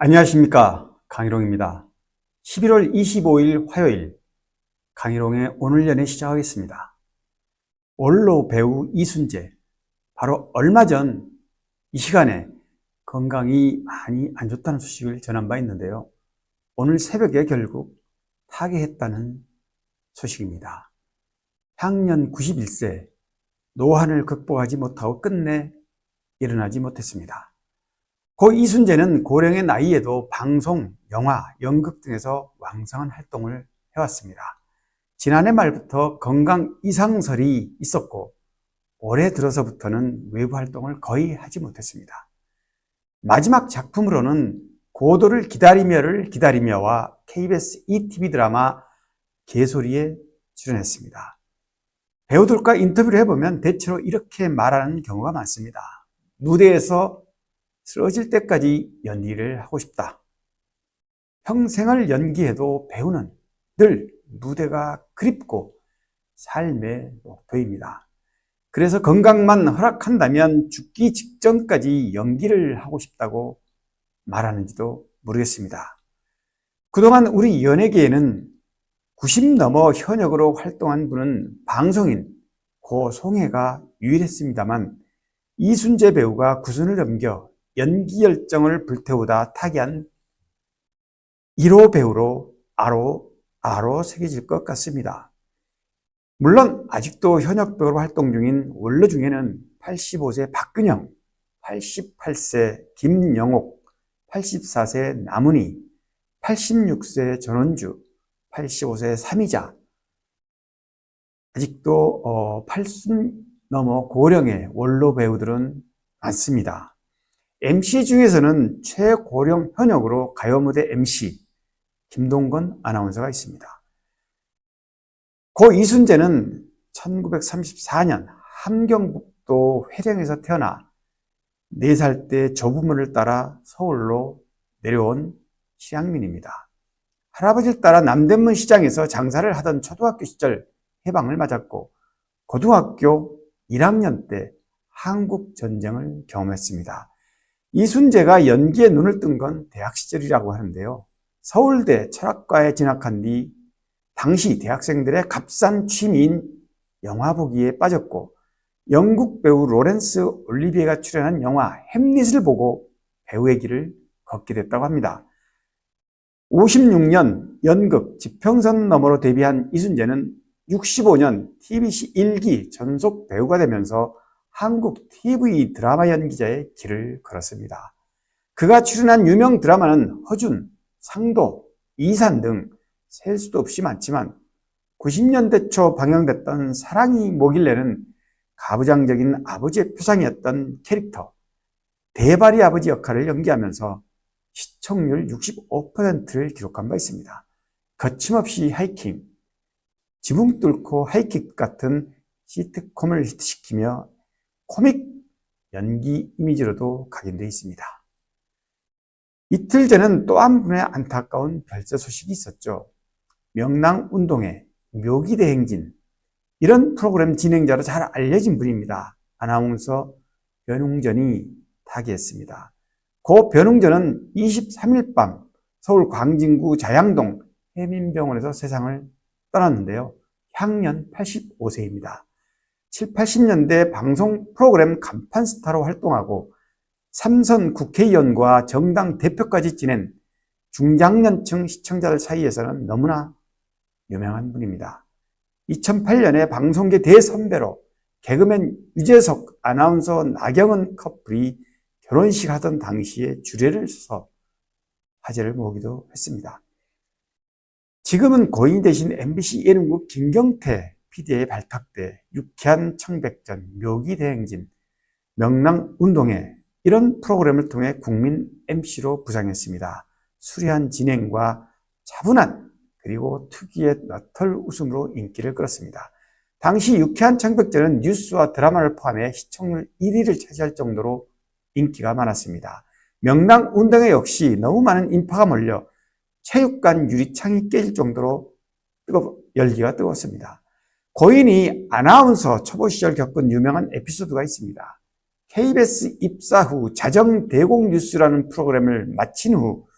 안녕하십니까. 강희롱입니다. 11월 25일 화요일 강희롱의 오늘 연애 시작하겠습니다. 원로 배우 이순재. 바로 얼마 전 이 시간에 건강이 많이 안 좋다는 소식을 전한 바 있는데요. 오늘 새벽에 결국 타계했다는 소식입니다. 향년 91세 노환을 극복하지 못하고 끝내 일어나지 못했습니다. 고 이순재는 고령의 나이에도 방송, 영화, 연극 등에서 왕성한 활동을 해왔습니다. 지난해 말부터 건강 이상설이 있었고 올해 들어서부터는 외부 활동을 거의 하지 못했습니다. 마지막 작품으로는 고도를 기다리며를 기다리며와 KBS ETV 드라마 개소리에 출연했습니다. 배우들과 인터뷰를 해보면 대체로 이렇게 말하는 경우가 많습니다. 무대에서 쓰러질 때까지 연기를 하고 싶다. 평생을 연기해도 배우는 늘 무대가 그립고 삶의 목표입니다. 그래서 건강만 허락한다면 죽기 직전까지 연기를 하고 싶다고 말하는지도 모르겠습니다. 그동안 우리 연예계에는 90 넘어 현역으로 활동한 분은 방송인 고송혜가 유일했습니다만 이순재 배우가 구순을 넘겨 연기 열정을 불태우다 타기한 1호 배우로 아로, 아로 새겨질 것 같습니다. 물론 아직도 현역 배우로 활동 중인 원로 중에는 85세 박근영, 88세 김영옥, 84세 남은희, 86세 전원주, 85세 삼이자, 아직도 어, 80 넘어 고령의 원로 배우들은 많습니다. MC 중에서는 최고령 현역으로 가요 무대 MC 김동건 아나운서가 있습니다. 고 이순재는 1934년 함경북도 회령에서 태어나 4살 때 조부모를 따라 서울로 내려온 시향민입니다. 할아버지를 따라 남대문 시장에서 장사를 하던 초등학교 시절 해방을 맞았고 고등학교 1학년 때 한국 전쟁을 경험했습니다. 이순재가 연기에 눈을 뜬 건 대학 시절이라고 하는데요. 서울대 철학과에 진학한 뒤 당시 대학생들의 값싼 취미인 영화 보기에 빠졌고 영국 배우 로렌스 올리비에가 출연한 영화 햄릿을 보고 배우의 길을 걷게 됐다고 합니다. 56년 연극 지평선 너머로 데뷔한 이순재는 65년 TBC 1기 전속 배우가 되면서 한국 TV 드라마 연기자의 길을 걸었습니다. 그가 출연한 유명 드라마는 허준, 상도, 이산 등 셀 수도 없이 많지만 90년대 초 방영됐던 사랑이 뭐길래는 가부장적인 아버지의 표상이었던 캐릭터 대발이 아버지 역할을 연기하면서 시청률 65%를 기록한 바 있습니다. 거침없이 하이킹, 지붕 뚫고 하이킥 같은 시트콤을 히트시키며 코믹 연기 이미지로도 각인되어 있습니다. 이틀 전은 또 한 분의 안타까운 별세 소식이 있었죠. 명랑 운동회 묘기대행진 이런 프로그램 진행자로 잘 알려진 분입니다. 아나운서 변웅전이 타계했습니다. 고 변웅전은 23일 밤 서울 광진구 자양동 해민병원에서 세상을 떠났는데요. 향년 85세입니다. 7, 80년대 방송 프로그램 간판 스타로 활동하고 삼선 국회의원과 정당 대표까지 지낸 중장년층 시청자들 사이에서는 너무나 유명한 분입니다. 2008년에 방송계 대선배로 개그맨 유재석, 아나운서 나경은 커플이 결혼식 하던 당시에 주례를 서서 화제를 모으기도 했습니다. 지금은 고인 대신 MBC 예능국 김경태 PD의 발탁돼 유쾌한 청백전, 묘기 대행진, 명랑 운동회 이런 프로그램을 통해 국민 MC로 부상했습니다. 수려한 진행과 차분한 그리고 특유의 너털 웃음으로 인기를 끌었습니다. 당시 유쾌한 청백전은 뉴스와 드라마를 포함해 시청률 1위를 차지할 정도로 인기가 많았습니다. 명랑 운동회 역시 너무 많은 인파가 몰려 체육관 유리창이 깨질 정도로 뜨거 열기가 뜨거웠습니다. 고인이 아나운서 초보 시절 겪은 유명한 에피소드가 있습니다. KBS 입사 후 자정 대공 뉴스라는 프로그램을 마친 후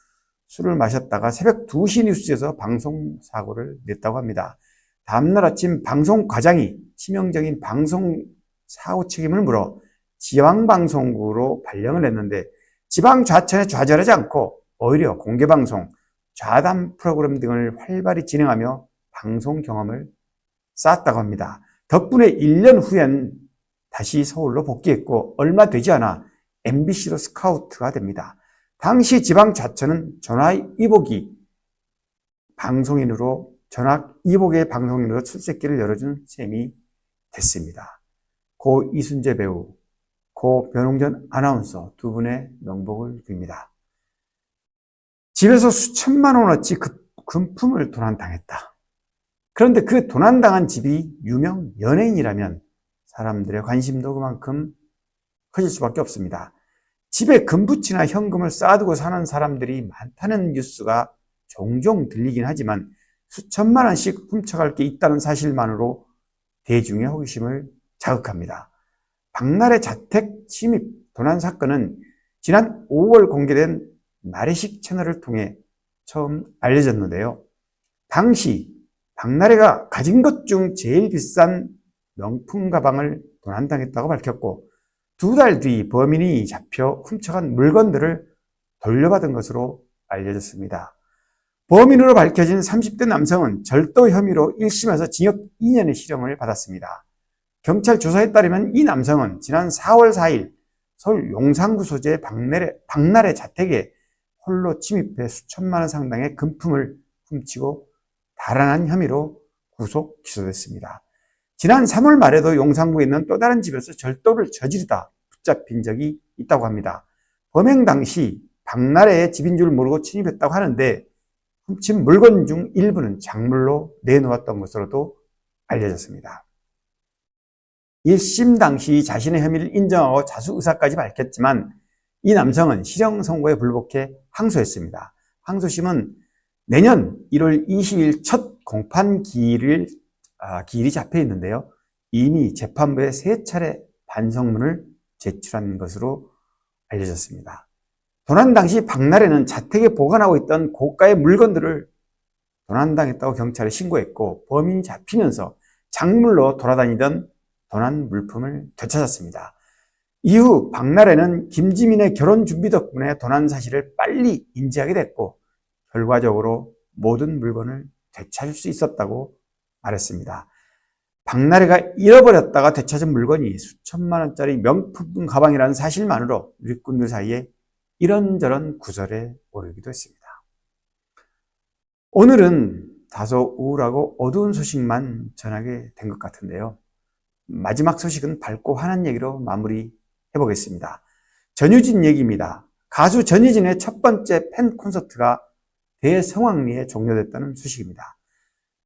술을 마셨다가 새벽 2시 뉴스에서 방송 사고를 냈다고 합니다. 다음날 아침 방송 과장이 치명적인 방송 사고 책임을 물어 지방방송국으로 발령을 했는데 지방 좌천에 좌절하지 않고 오히려 공개방송, 좌담 프로그램 등을 활발히 진행하며 방송 경험을 쌓았다고 합니다. 덕분에 1년 후엔 다시 서울로 복귀했고 얼마 되지 않아 MBC로 스카우트가 됩니다. 당시 지방 좌천은 전화 이복이 방송인으로 전화 이복의 방송인으로 출세길을 열어준 셈이 됐습니다. 고 이순재 배우, 고 변홍전 아나운서 두 분의 명복을 빕니다. 집에서 수천만 원어치 급- 금품을 도난당했다. 그런데 그 도난당한 집이 유명 연예인이라면 사람들의 관심도 그만큼 커질 수밖에 없습니다. 집에 금붙이나 현금을 쌓아두고 사는 사람들이 많다는 뉴스가 종종 들리긴 하지만 수천만 원씩 훔쳐갈 게 있다는 사실만으로 대중의 호기심을 자극합니다. 박나래 자택 침입 도난 사건은 지난 5월 공개된 나래식 채널을 통해 처음 알려졌는데요. 당시 박나래가 가진 것 중 제일 비싼 명품 가방을 도난당했다고 밝혔고 두 달 뒤 범인이 잡혀 훔쳐간 물건들을 돌려받은 것으로 알려졌습니다. 범인으로 밝혀진 30대 남성은 절도 혐의로 1심에서 징역 2년의 실형을 받았습니다. 경찰 조사에 따르면 이 남성은 지난 4월 4일 서울 용산구 소재 박나래, 박나래 자택에 홀로 침입해 수천만 원 상당의 금품을 훔치고 달아난 혐의로 구속 기소됐습니다. 지난 3월 말에도 용산구에 있는 또 다른 집에서 절도를 저지르다 붙잡힌 적이 있다고 합니다. 범행 당시 박나래의 집인 줄 모르고 침입했다고 하는데 훔친 물건 중 일부는 작물로 내놓았던 것으로도 알려졌습니다. 1심 당시 자신의 혐의를 인정하고 자수 의사까지 밝혔지만 이 남성은 실형 선고에 불복해 항소했습니다. 항소심은 내년 1월 20일 첫 공판 기일을 아, 기일이 잡혀 있는데요. 이미 재판부에 세 차례 반성문을 제출한 것으로 알려졌습니다. 도난 당시 박나래는 자택에 보관하고 있던 고가의 물건들을 도난당했다고 경찰에 신고했고 범인이 잡히면서 작물로 돌아다니던 도난 물품을 되찾았습니다. 이후 박나래는 김지민의 결혼 준비 덕분에 도난 사실을 빨리 인지하게 됐고 결과적으로 모든 물건을 되찾을 수 있었다고 말했습니다. 박나래가 잃어버렸다가 되찾은 물건이 수천만 원짜리 명품 가방이라는 사실만으로 일꾼들 사이에 이런저런 구설에 오르기도 했습니다. 오늘은 다소 우울하고 어두운 소식만 전하게 된 것 같은데요. 마지막 소식은 밝고 환한 얘기로 마무리 해 보겠습니다. 전유진 얘기입니다. 가수 전유진의 첫 번째 팬 콘서트가 대성황리에 종료됐다는 소식입니다.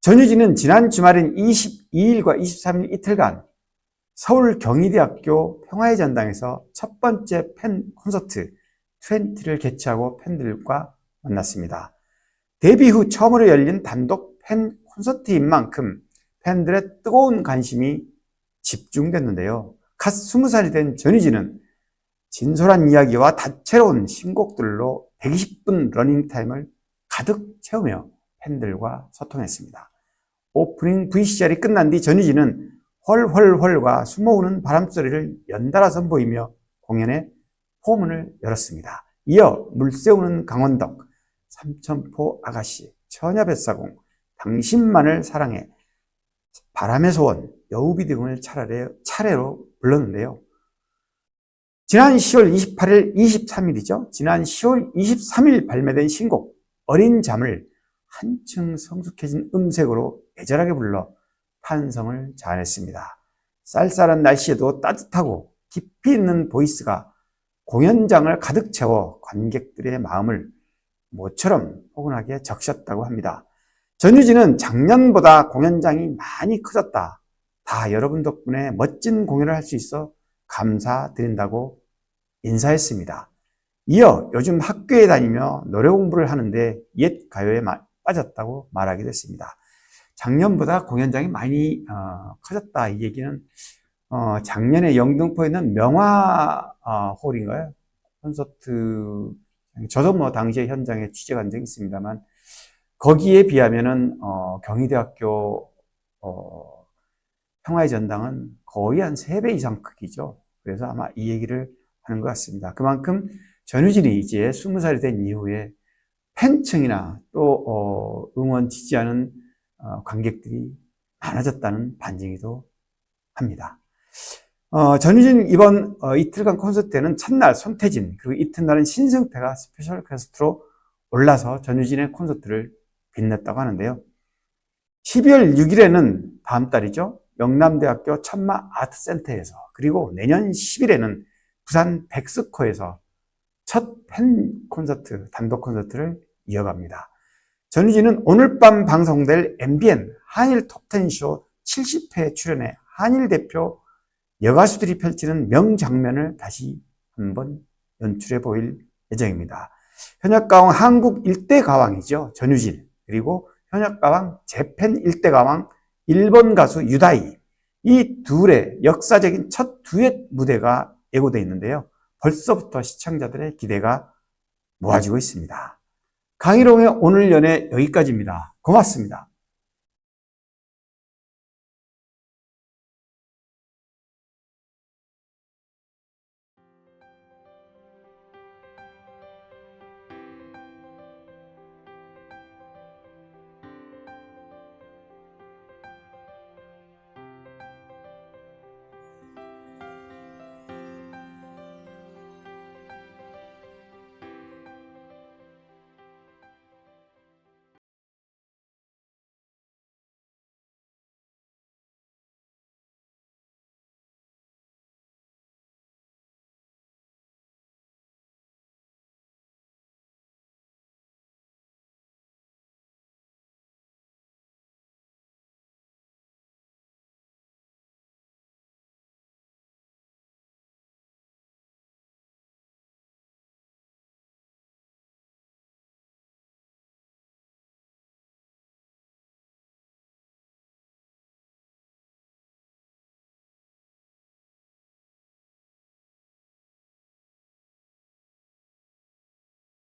전유진은 지난 주말인 22일과 23일 이틀간 서울 경희대학교 평화의 전당에서 첫 번째 팬 콘서트 20를 개최하고 팬들과 만났습니다. 데뷔 후 처음으로 열린 단독 팬 콘서트인 만큼 팬들의 뜨거운 관심이 집중됐는데요. 갓 20살이 된 전희진은 진솔한 이야기와 다채로운 신곡들로 120분 러닝타임을 가득 채우며 팬들과 소통했습니다. 오프닝 VCR이 끝난 뒤 전희진은 헐헐헐과 숨어오는 바람소리를 연달아 선보이며 공연에 포문을 열었습니다. 이어 물새우는 강원덕, 삼천포 아가씨, 처녀뱃사공, 당신만을 사랑해, 바람의 소원, 여우비 등을 차례, 차례로 불렀는데요. 지난 10월 28일, 23일이죠. 지난 10월 23일 발매된 신곡 어린 잠을 한층 성숙해진 음색으로 애절하게 불러 탄성을 자아냈습니다. 쌀쌀한 날씨에도 따뜻하고 깊이 있는 보이스가 공연장을 가득 채워 관객들의 마음을 모처럼 포근하게 적셨다고 합니다. 전유진은 작년보다 공연장이 많이 커졌다. 다 여러분 덕분에 멋진 공연을 할 수 있어 감사드린다고 인사했습니다. 이어 요즘 학교에 다니며 노래 공부를 하는데 옛 가요에 빠졌다고 말하기도 했습니다. 작년보다 공연장이 많이 어, 커졌다 이 얘기는 어, 작년에 영등포에 있는 명화 어, 홀인가요? 콘서트 저도 뭐 당시에 현장에 취재한 적이 있습니다만 거기에 비하면은 어, 경희대학교 어, 평화의 전당은 거의 한세배 이상 크기죠. 그래서 아마 이 얘기를 하는 것 같습니다. 그만큼 전유진이 이제 스무 살이 된 이후에 팬층이나 또 어, 응원 지지하는 어, 관객들이 많아졌다는 반증이기도 합니다. 어, 전유진 이번 어, 이틀간 콘서트 때는 첫날 손태진 그리고 이튿날은 신승태가 스페셜 게스트로 올라서 전유진의 콘서트를 빛냈다고 하는데요. 12월 6일에는 다음 달이죠. 영남대학교 천마 아트센터에서 그리고 내년 10일에는 부산 백스코에서 첫 팬 콘서트, 단독 콘서트를 이어갑니다. 전유진은 오늘 밤 방송될 MBN 한일 톱10쇼 70회 출연해 한일 대표 여가수들이 펼치는 명장면을 다시 한번 연출해 보일 예정입니다. 현역가왕 한국 일대 가왕이죠. 전유진. 그리고 현역가왕 재팬 일대 가왕 일본 가수 유다이. 이 둘의 역사적인 첫 두엣 무대가 예고되어 있는데요. 벌써부터 시청자들의 기대가 모아지고 있습니다. 강희롱의 오늘 연애 여기까지입니다. 고맙습니다.